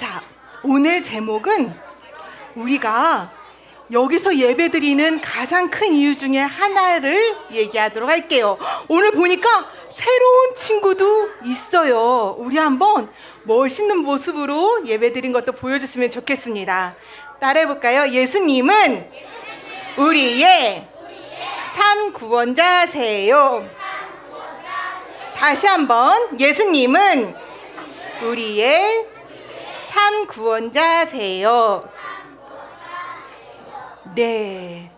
자, 오늘 제목은 우리가 여기서 예배드리는 가장 큰 이유 중에 하나를 얘기하도록 할게요. 오늘 보니까 새로운 친구도 있어요. 우리 한번 멋있는 모습으로 예배드린 것도 보여줬으면 좋겠습니다. 따라해 볼까요? 예수님은 우리의 참 구원자세요. 다시 한번 예수님은 우리의 참 구원자세요. 네.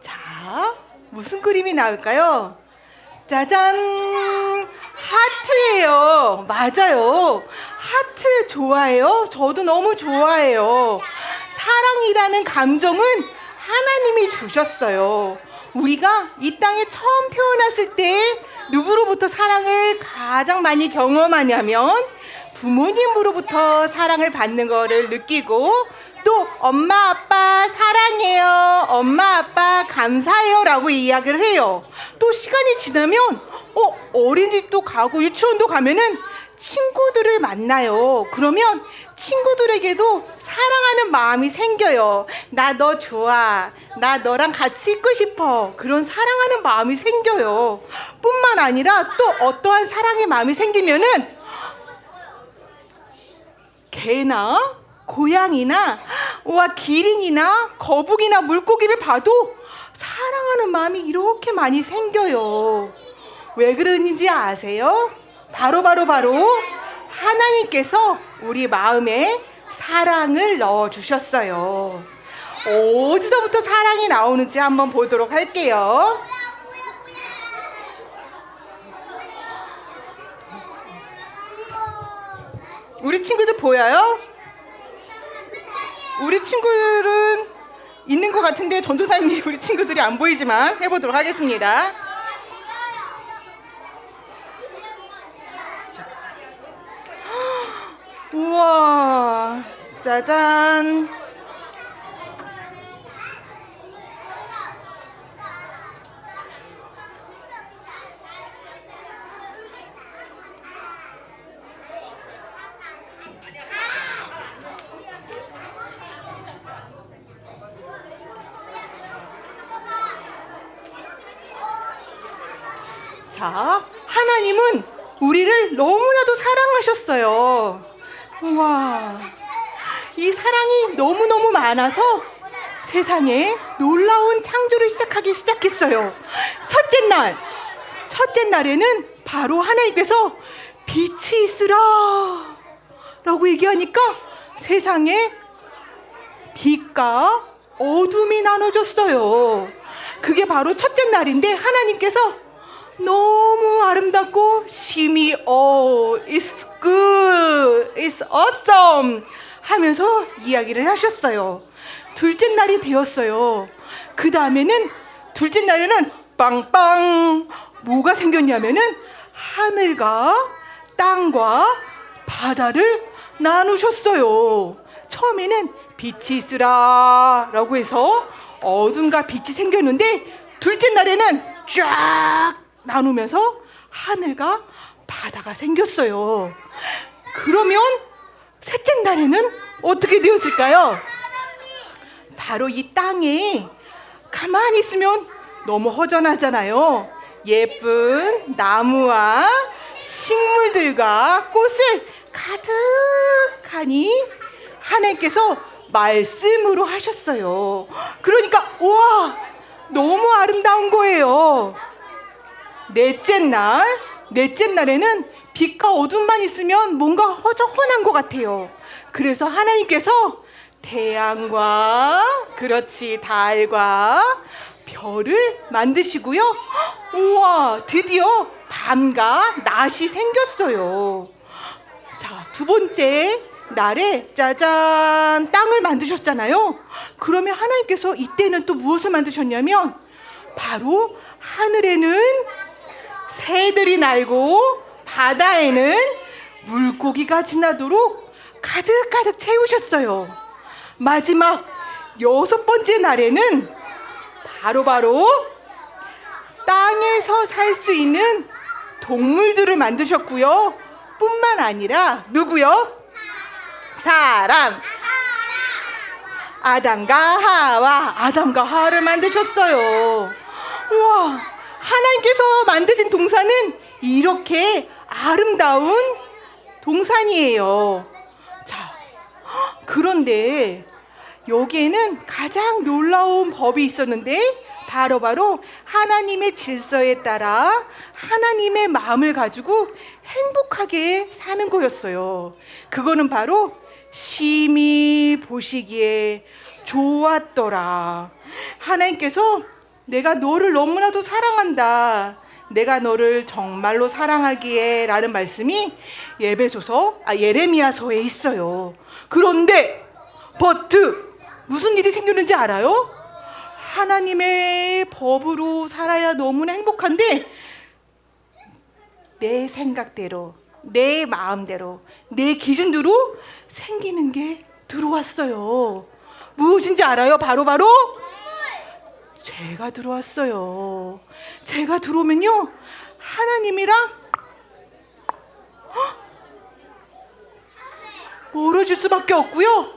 자, 무슨 그림이 나올까요? 짜잔! 하트예요. 맞아요. 하트 좋아해요? 저도 너무 좋아해요. 사랑이라는 감정은 하나님이 주셨어요. 우리가 이 땅에 처음 태어났을 때 누구로부터 사랑을 가장 많이 경험하냐면 부모님으로부터 사랑을 받는 거를 느끼고 또 엄마 아빠 사랑해요. 엄마 아빠 감사해요라고 이야기를 해요. 또 시간이 지나면 어 어린이집도 가고 유치원도 가면은 친구들을 만나요. 그러면 친구들에게도 사랑하는 마음이 생겨요. 나 너 좋아. 나 너랑 같이 있고 싶어. 그런 사랑하는 마음이 생겨요. 뿐만 아니라 또 어떠한 사랑의 마음이 생기면은 개나 고양이나 와 기린이나 거북이나 물고기를 봐도 사랑하는 마음이 이렇게 많이 생겨요. 왜 그러는지 아세요? 바로 바로 바로 하나님께서 우리 마음에 사랑을 넣어 주셨어요. 어디서부터 사랑이 나오는지 한번 보도록 할게요. 우리 친구들 보여요? 우리 친구들은 있는 것 같은데 전도사님이 우리 친구들이 안 보이지만 해보도록 하겠습니다. 자. 우와, 짜잔. 자, 하나님은 우리를 너무나도 사랑하셨어요. 우와. 이 사랑이 너무너무 많아서 세상에 놀라운 창조를 시작하기 시작했어요. 첫째 날, 첫째 날에는 바로 하나님께서 빛이 있으라 라고 얘기하니까 세상에 빛과 어둠이 나눠졌어요. 그게 바로 첫째 날인데 하나님께서 너무 아름답고 심히 어, it's good, it's awesome 하면서 이야기를 하셨어요. 둘째 날이 되었어요. 그 다음에는 둘째 날에는 빵빵 뭐가 생겼냐면은 하늘과 땅과 바다를 나누셨어요. 처음에는 빛이 있으라라고 해서 어둠과 빛이 생겼는데 둘째 날에는 쫙 나누면서 하늘과 바다가 생겼어요. 그러면 셋째 날에는 어떻게 되었을까요? 바로 이 땅에 가만히 있으면 너무 허전하잖아요. 예쁜 나무와 식물들과 꽃을 가득하니 하나님께서 말씀으로 하셨어요. 그러니까 우와 너무 아름다운 거예요. 넷째 날, 넷째 날에는 빛과 어둠만 있으면 뭔가 허전한 것 같아요. 그래서 하나님께서 태양과 그렇지 달과 별을 만드시고요. 우와 드디어 밤과 낮이 생겼어요. 자, 두 번째 날에 짜잔 땅을 만드셨잖아요. 그러면 하나님께서 이때는 또 무엇을 만드셨냐면 바로 하늘에는 새들이 날고 바다에는 물고기가 지나도록 가득가득 채우셨어요. 마지막 여섯 번째 날에는 바로 바로 땅에서 살 수 있는 동물들을 만드셨고요. 뿐만 아니라 누구요? 사람. 아담과 하와, 아담과 하와를 만드셨어요. 우와, 하나님께서 만드신 동산은 이렇게 아름다운 동산이에요. 자, 그런데 여기에는 가장 놀라운 법이 있었는데 바로 바로 하나님의 질서에 따라 하나님의 마음을 가지고 행복하게 사는 거였어요. 그거는 바로 심히 보시기에 좋았더라. 하나님께서 내가 너를 너무나도 사랑한다. 내가 너를 정말로 사랑하기에 라는 말씀이 예배소서, 아, 예레미야서에 있어요. 그런데, 버트, 무슨 일이 생겼는지 알아요? 하나님의 법으로 살아야 너무나 행복한데, 내 생각대로, 내 마음대로, 내 기준대로 생기는 게 들어왔어요. 무엇인지 알아요? 바로 바로 죄가 들어왔어요. 죄가 들어오면요 하나님이랑 헉! 멀어질 수밖에 없고요.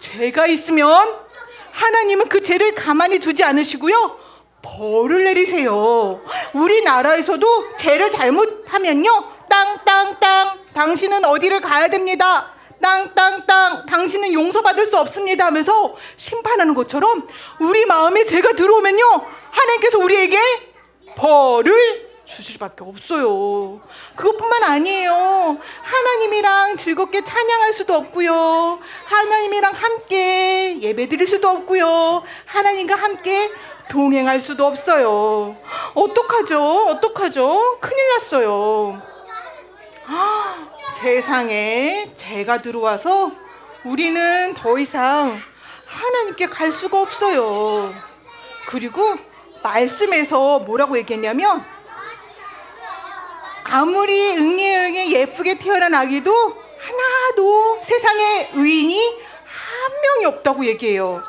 죄가 있으면 하나님은 그 죄를 가만히 두지 않으시고요. 벌을 내리세요. 우리나라에서도 죄를 잘못하면요. 땅 땅 땅 당신은 어디를 가야 됩니다. 땅땅땅 당신은 용서받을 수 없습니다 하면서 심판하는 것처럼 우리 마음에 죄가 들어오면요. 하나님께서 우리에게 벌을 주실 수밖에 없어요. 그것뿐만 아니에요. 하나님이랑 즐겁게 찬양할 수도 없고요. 하나님이랑 함께 예배 드릴 수도 없고요. 하나님과 함께 동행할 수도 없어요. 어떡하죠? 어떡하죠? 큰일 났어요. 아, 세상에 죄가 들어와서 우리는 더 이상 하나님께 갈 수가 없어요. 그리고 말씀에서 뭐라고 얘기했냐면 아무리 응애응애 예쁘게 태어난 아기도 하나도 세상에 의인이 한 명이 없다고 얘기해요.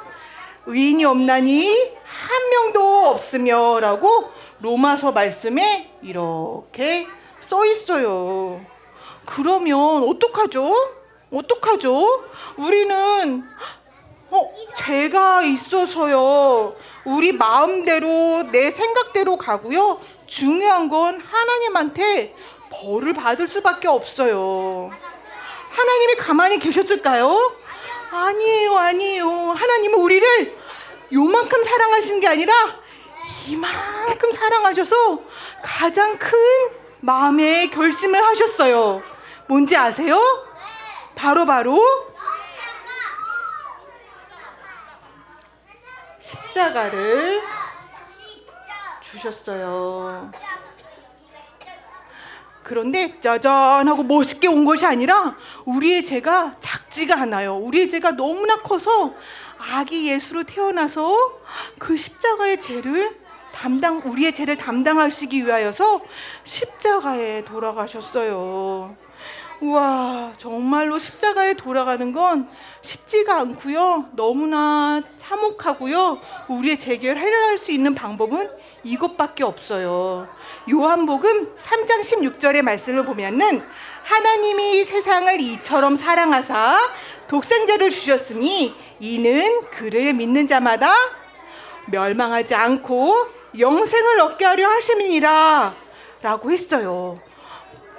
의인이 없나니 한 명도 없으며라고 로마서 말씀에 이렇게 써 있어요. 그러면 어떡하죠? 어떡하죠? 우리는 어, 죄가 있어서요. 우리 마음대로 내 생각대로 가고요. 중요한 건 하나님한테 벌을 받을 수밖에 없어요. 하나님이 가만히 계셨을까요? 아니에요, 아니에요. 하나님은 우리를 요만큼 사랑하시는 게 아니라 이만큼 사랑하셔서 가장 큰 마음의 결심을 하셨어요. 뭔지 아세요? 바로 바로 십자가를 주셨어요. 그런데 짜잔 하고 멋있게 온 것이 아니라 우리의 죄가 작지가 않아요. 우리의 죄가 너무나 커서 아기 예수로 태어나서 그 십자가의 죄를 담당 우리의 죄를 담당하시기 위하여서 십자가에 돌아가셨어요. 우와, 정말로 십자가에 돌아가는 건 쉽지가 않고요. 너무나 참혹하고요. 우리의 해결할 수 있는 방법은 이것밖에 없어요. 요한복음 3장 16절의 말씀을 보면은 하나님이 세상을 이처럼 사랑하사 독생자를 주셨으니 이는 그를 믿는 자마다 멸망하지 않고 영생을 얻게 하려 하심이니라 라고 했어요.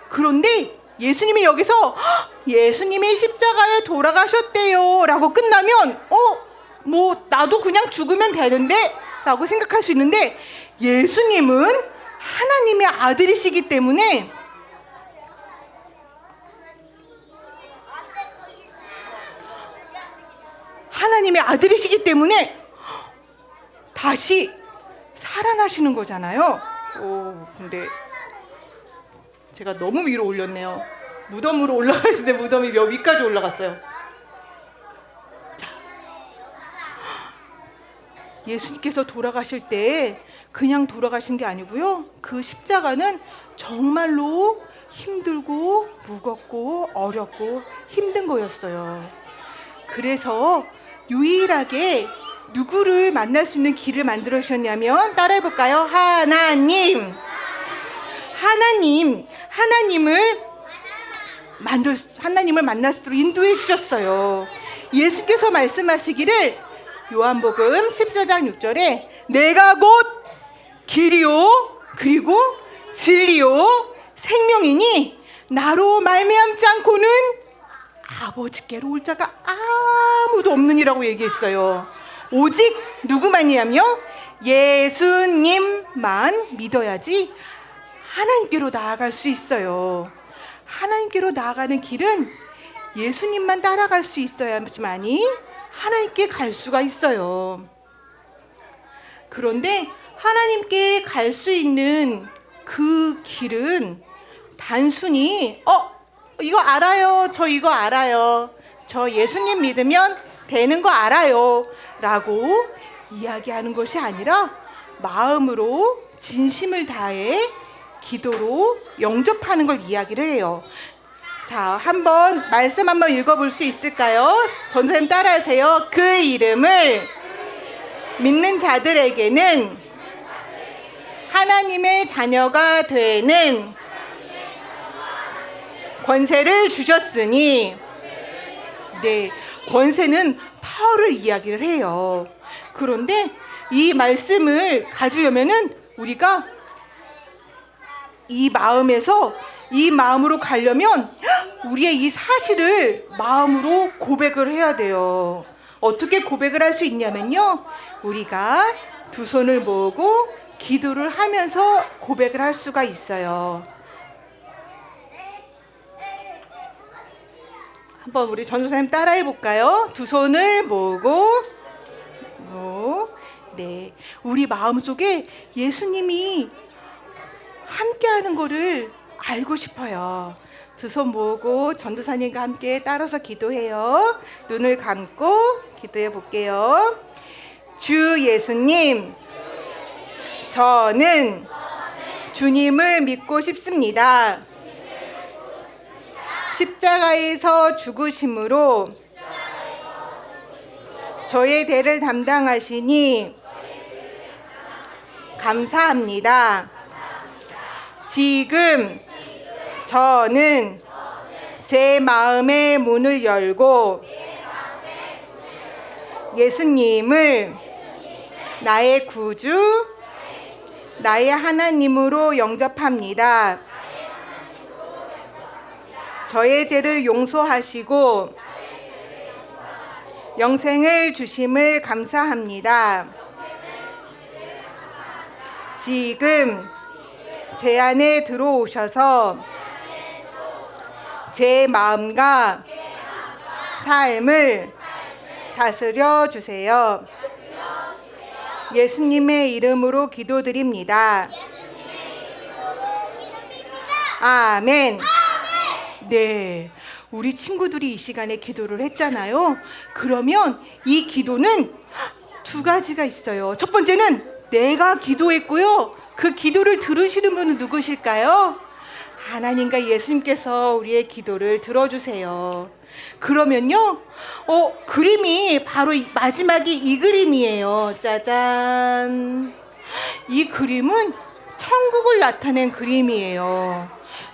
그런데 예수님이 여기서 "헉, 예수님이 십자가에 돌아가셨대요 라고 끝나면 어? 뭐 나도 그냥 죽으면 되는데 라고 생각할 수 있는데 예수님은 하나님의 아들이시기 때문에 하나님의 아들이시기 때문에 다시 살아나시는 거잖아요. 오, 근데 제가 너무 위로 올렸네요. 무덤으로 올라가는데 무덤이 몇 위까지 올라갔어요. 자, 예수님께서 돌아가실 때 그냥 돌아가신 게 아니고요. 그 십자가는 정말로 힘들고 무겁고 어렵고 힘든 거였어요. 그래서 유일하게 누구를 만날 수 있는 길을 만들어 주셨냐면 따라해 볼까요? 하나님. 하나님, 하나님을 만들 수- 하나님을 만날 수 있도록 인도해 주셨어요. 예수께서 말씀하시기를 요한복음 14장 6절에 내가 곧 길이요 그리고 진리요 생명이니 나로 말미암지 않고는 아버지께로 올 자가 아무도 없느니라고 얘기했어요. 오직 누구만이냐며 예수님만 믿어야지 하나님께로 나아갈 수 있어요. 하나님께로 나아가는 길은 예수님만 따라갈 수 있어야지만이 하나님께 갈 수가 있어요. 그런데 하나님께 갈 수 있는 그 길은 단순히 어 이거 알아요. 저 이거 알아요. 저 예수님 믿으면 되는 거 알아요. 라고 이야기하는 것이 아니라 마음으로 진심을 다해 기도로 영접하는 걸 이야기를 해요. 자, 한번 말씀 한번 읽어볼 수 있을까요? 전도님 따라하세요. 그 이름을 믿는 자들에게는 하나님의 자녀가 되는 권세를 주셨으니 네 권세는 파워를 이야기를 해요. 그런데 이 말씀을 가지려면은 우리가 이 마음에서 이 마음으로 가려면 우리의 이 사실을 마음으로 고백을 해야 돼요. 어떻게 고백을 할 수 있냐면요. 우리가 두 손을 모으고 기도를 하면서 고백을 할 수가 있어요. 한번 우리 전도사님 따라해 볼까요? 두 손을 모으고 모. 네. 우리 마음속에 예수님이 함께 하는 거를 알고 싶어요. 두 손 모으고 전도사님과 함께 따라서 기도해요. 눈을 감고 기도해 볼게요. 주 예수님, 저는 주님을 믿고 싶습니다. 십자가에서 죽으심으로 저의 대를 담당하시니 감사합니다. 지금 저는 제 마음의 문을 열고 예수님을 나의 구주, 나의 하나님으로 영접합니다. 저의 죄를 용서하시고 영생을 주심을 감사합니다. 지금 제 안에 들어오셔서 제 마음과 삶을 다스려 주세요. 예수님의 이름으로 기도드립니다. 아멘. 네. 우리 친구들이 이 시간에 기도를 했잖아요. 그러면 이 기도는 두 가지가 있어요. 첫 번째는 내가 기도했고요. 그 기도를 들으시는 분은 누구실까요? 하나님과 예수님께서 우리의 기도를 들어주세요. 그러면요, 어, 그림이 바로 이- 마지막이 이 그림이에요. 짜잔. 이 그림은 천국을 나타낸 그림이에요.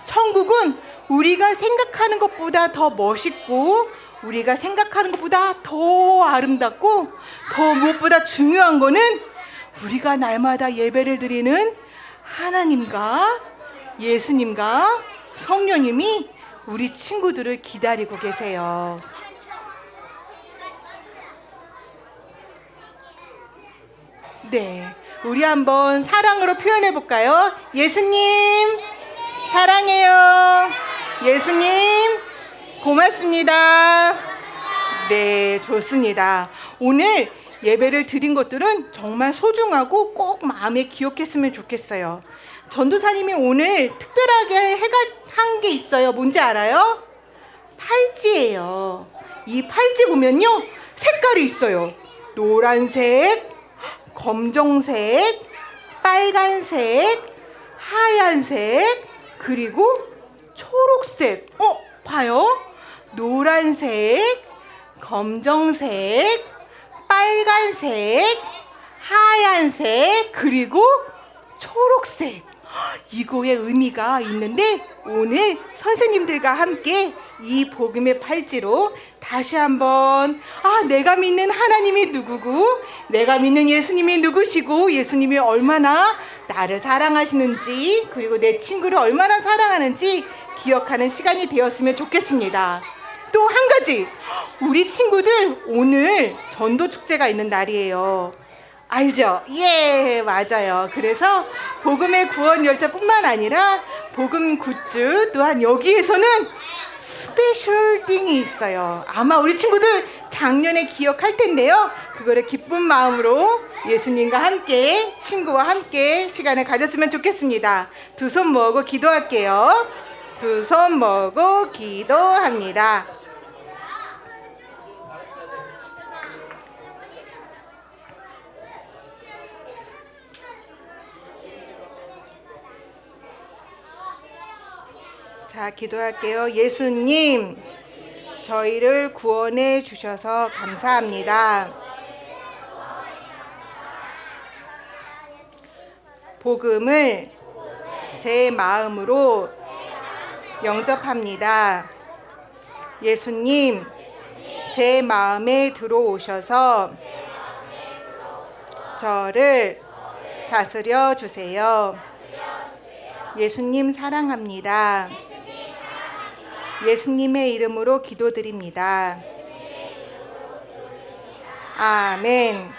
천국은 우리가 생각하는 것보다 더 멋있고 우리가 생각하는 것보다 더 아름답고 더 무엇보다 중요한 거는 우리가 날마다 예배를 드리는 하나님과 예수님과 성령님이 우리 친구들을 기다리고 계세요. 네. 우리 한번 사랑으로 표현해 볼까요? 예수님, 사랑해요. 예수님, 고맙습니다. 네, 좋습니다. 오늘 예배를 드린 것들은 정말 소중하고 꼭 마음에 기억했으면 좋겠어요. 전도사님이 오늘 특별하게 해가 한 게 있어요. 뭔지 알아요? 팔찌예요. 이 팔찌 보면요. 색깔이 있어요. 노란색, 검정색, 빨간색, 하얀색, 그리고 초록색. 어, 봐요. 노란색, 검정색, 빨간색, 하얀색, 그리고 초록색. 이거의 의미가 있는데 오늘 선생님들과 함께 이 복음의 팔찌로 다시 한번 아 내가 믿는 하나님이 누구고 내가 믿는 예수님이 누구시고 예수님이 얼마나 나를 사랑하시는지 그리고 내 친구를 얼마나 사랑하는지 기억하는 시간이 되었으면 좋겠습니다. 또 한 가지 우리 친구들 오늘 전도 축제가 있는 날이에요. 알죠? 예, 맞아요. 그래서 복음의 구원 열차뿐만 아니라 복음 굿즈 또한 여기에서는 스페셜 띵이 있어요. 아마 우리 친구들 작년에 기억할 텐데요. 그거를 기쁜 마음으로 예수님과 함께 친구와 함께 시간을 가졌으면 좋겠습니다. 두 손 모으고 기도할게요. 두 손 모으고 기도합니다. 자, 기도할게요. 예수님, 저희를 구원해 주셔서 감사합니다. 복음을 제 마음으로 영접합니다. 예수님, 제 마음에 들어오셔서 저를 다스려 주세요. 예수님 사랑합니다. 예수님의 이름으로 기도드립니다. 아멘.